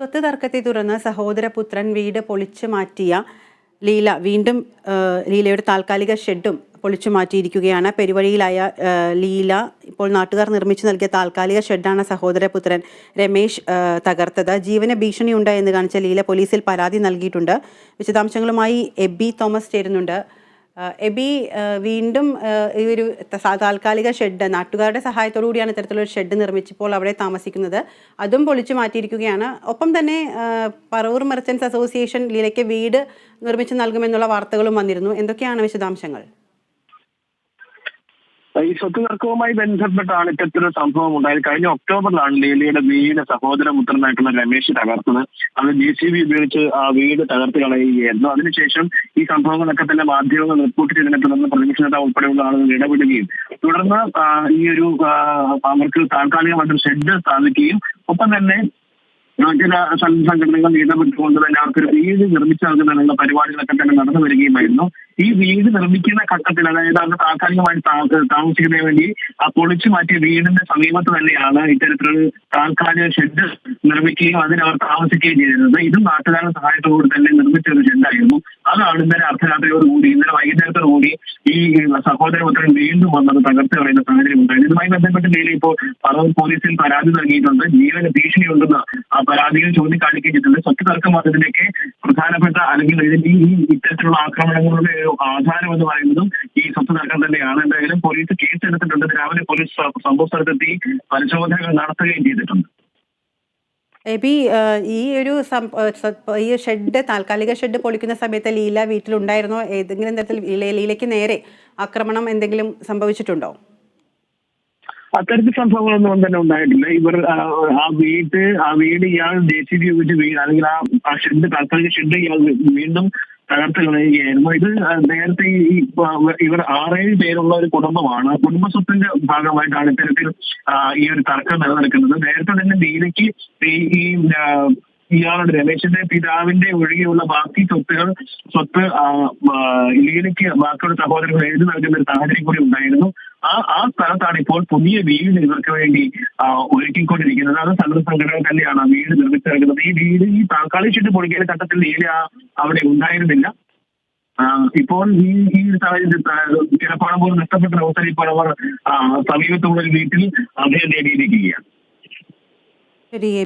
സ്വത്ത് തർക്കത്തെ തുടർന്ന് സഹോദരപുത്രൻ വീട് പൊളിച്ചു മാറ്റിയ ലീല വീണ്ടും ലീലയുടെ താൽക്കാലിക ഷെഡും പൊളിച്ചു മാറ്റിയിരിക്കുകയാണ്. പെരുവഴിയിലായ ലീല ഇപ്പോൾ നാട്ടുകാർ നിർമ്മിച്ചു നൽകിയ താൽക്കാലിക ഷെഡാണ് സഹോദരപുത്രൻ രമേശ് തകർത്തത്. ജീവന ഭീഷണിയുണ്ട് എന്ന് കാണിച്ച ലീല പോലീസിൽ പരാതി നൽകിയിട്ടുണ്ട്. വിശദാംശങ്ങളുമായി എബി തോമസ് ചേരുന്നുണ്ട്. എബി വീണ്ടും ഈ ഒരു താൽക്കാലിക ഷെഡ് നാട്ടുകാരുടെ സഹായത്തോടു കൂടിയാണ് ഇത്തരത്തിലൊരു ഷെഡ് നിർമ്മിച്ചപ്പോൾ അവിടെ താമസിക്കുന്നത്. അതും പൊളിച്ചു മാറ്റിയിരിക്കുകയാണ്. ഒപ്പം തന്നെ പറവൂർ മെർച്ചൻസ് അസോസിയേഷൻ ലീലയ്ക്ക് വീട് നിർമ്മിച്ചു നൽകുമെന്നുള്ള വാർത്തകളും വന്നിരുന്നു. എന്തൊക്കെയാണ് വിശദാംശങ്ങൾ? ഈ സ്വത്ത് തർക്കവുമായി ബന്ധപ്പെട്ടാണ് ഇത്തരത്തിലൊരു സംഭവം ഉണ്ടായത്. കഴിഞ്ഞ ഒക്ടോബറിലാണ് ലീലയുടെ വീട് സഹോദരപുത്രനായിട്ടുള്ള രമേശ് തകർത്തത്. അത് ജെ സി ബി ഉപയോഗിച്ച് ആ വീട് തകർത്ത് കളയുകയായിരുന്നു. അതിനുശേഷം ഈ സംഭവങ്ങളൊക്കെ തന്നെ മാധ്യമങ്ങൾ റിപ്പോർട്ട് ചെയ്തതിനെ തുടർന്ന് പ്രതിപക്ഷ നേതാവ് ഉൾപ്പെടെയുള്ള ആളുകൾ ഇടപെടുകയും തുടർന്ന് ഈ ഒരു അവർക്ക് താൽക്കാലികമായിട്ട് ഷെഡ് സ്ഥാപിക്കുകയും ഒപ്പം തന്നെ ചില സംഘടനകൾ ഇടപെട്ടുകൊണ്ട് തന്നെ അവർക്ക് വീട് നിർമ്മിച്ചു നൽകുന്നതിനുള്ള പരിപാടികളൊക്കെ തന്നെ നടന്നു വരികയുമായിരുന്നു ഈ വീട് നിർമ്മിക്കുന്ന ഘട്ടത്തിൽ അതായത് അവർ താൽക്കാലികമായി താമസിക്കുന്നതിന് വേണ്ടി ആ പൊളിച്ചു മാറ്റിയ വീടിന്റെ സമീപത്ത് തന്നെയാണ് ഇത്തരത്തിലൊരു താൽക്കാലിക ഷെഡ് നിർമ്മിക്കുകയും അതിനവർ താമസിക്കുകയും ചെയ്തിരുന്നത്. ഇതും നാട്ടുകാരുടെ സഹായത്തോടുകൂടി തന്നെ നിർമ്മിച്ച ഒരു ഷെഡായിരുന്നു അതാണ് ഇന്നലെ അർദ്ധരാത്രിയോടുകൂടി ഇന്നലെ വൈകുന്നേരത്തോടുകൂടി ഈ സഹോദരപുത്രൻ വീണ്ടും വന്നത് തകർത്ത് കളയുന്ന സാഹചര്യം ഉണ്ടായിരുന്നു ഇതുമായി ബന്ധപ്പെട്ട് നീല ഇപ്പോൾ പറവൂർ പോലീസിൽ പരാതി നൽകിയിട്ടുണ്ട്. ജീവന ഭീഷണിയുണ്ടെന്ന് ആ പരാതിയിൽ ചൂണ്ടിക്കാണിക്കുകയും ചെയ്തിട്ടുണ്ട്. സ്വത്ത് തർക്കം വന്നതിനൊക്കെ പ്രധാനപ്പെട്ട അല്ലെങ്കിൽ ഇതിന്റെ ഈ ഇത്തരത്തിലുള്ള ആക്രമണങ്ങളുടെ ആധാരം എന്ന് പറയുന്നതും ഈ സ്വത്ത് തർക്കം തന്നെയാണ്. എന്തായാലും പോലീസ് കേസ് എടുത്തിട്ടുണ്ട്. രാവിലെ പോലീസ് സംഭവ സ്ഥലത്തെത്തി പരിശോധനകൾ നടത്തുകയും ചെയ്തിട്ടുണ്ട്. എബി ഈ ഒരു ഈ ഷെഡ് താൽക്കാലിക ഷെഡ് പൊളിക്കുന്ന സമയത്ത് ലീല വീട്ടിലുണ്ടായിരുന്നോ? ഏതെങ്കിലും തരത്തിൽ ലീല- ലീലയ്ക്ക് നേരെ ആക്രമണം എന്തെങ്കിലും സംഭവിച്ചിട്ടുണ്ടോ? അത്തരത്തിൽ സംഭവങ്ങളൊന്നും തന്നെ ഉണ്ടായിട്ടില്ല. ഇവർ ആ, വീട് വീട്ട് ആ വീട് ഇയാൾ ജെ സി ബി ഉപയോഗിച്ച് വീട് അല്ലെങ്കിൽ ആ ഷെഡ് താൽക്കാലിക ഷെഡ് ഇയാൾ വീണ്ടും തകർത്ത് കളയുകയായിരുന്നു ഇത് നേരത്തെ ഈ ഇവർ ആറേഴ് പേരുള്ള ഒരു കുടുംബമാണ്. കുടുംബസ്വത്തിന്റെ ഭാഗമായിട്ടാണ് ഇത്തരത്തിൽ ഈ ഒരു തർക്കം നിലനിൽക്കുന്നത്. നേരത്തെ തന്നെ ലീലയ്ക്ക് ഈ ഇയാളുടെ രമേശിന്റെ പിതാവിന്റെ ഒഴികെയുള്ള ബാക്കി സ്വത്തുകൾ സ്വത്ത് ലീലയ്ക്ക് ബാക്കിയുള്ള സഹോദരങ്ങൾ എഴുതി നൽകുന്ന ഒരു സാഹചര്യം കൂടി ഉണ്ടായിരുന്നു. ആ ആ സ്ഥലത്താണ് ഇപ്പോൾ പുതിയ വീട് ഇവർക്ക് വേണ്ടി ഒരുക്കിക്കൊണ്ടിരിക്കുന്നത്. അത് സംഘ സംഘടന തന്നെയാണ് ആ വീട് നിർമ്മിച്ചു നൽകുന്നത് ഈ വീട് ഈ താൽക്കാലിക ഷെഡ് പൊളിക്കുന്ന ഘട്ടത്തിൽ ആ- അവിടെ ഉണ്ടായിരുന്നില്ല. ഇപ്പോൾ ഈ ഈ ഒരു സാഹചര്യത്തിൽ പോലും നഷ്ടപ്പെട്ട അവസരം ഇപ്പോൾ അവർ സമീപത്തുള്ള വീട്ടിൽ അഭയം നേടിയിരിക്കുകയാണ്. ശരി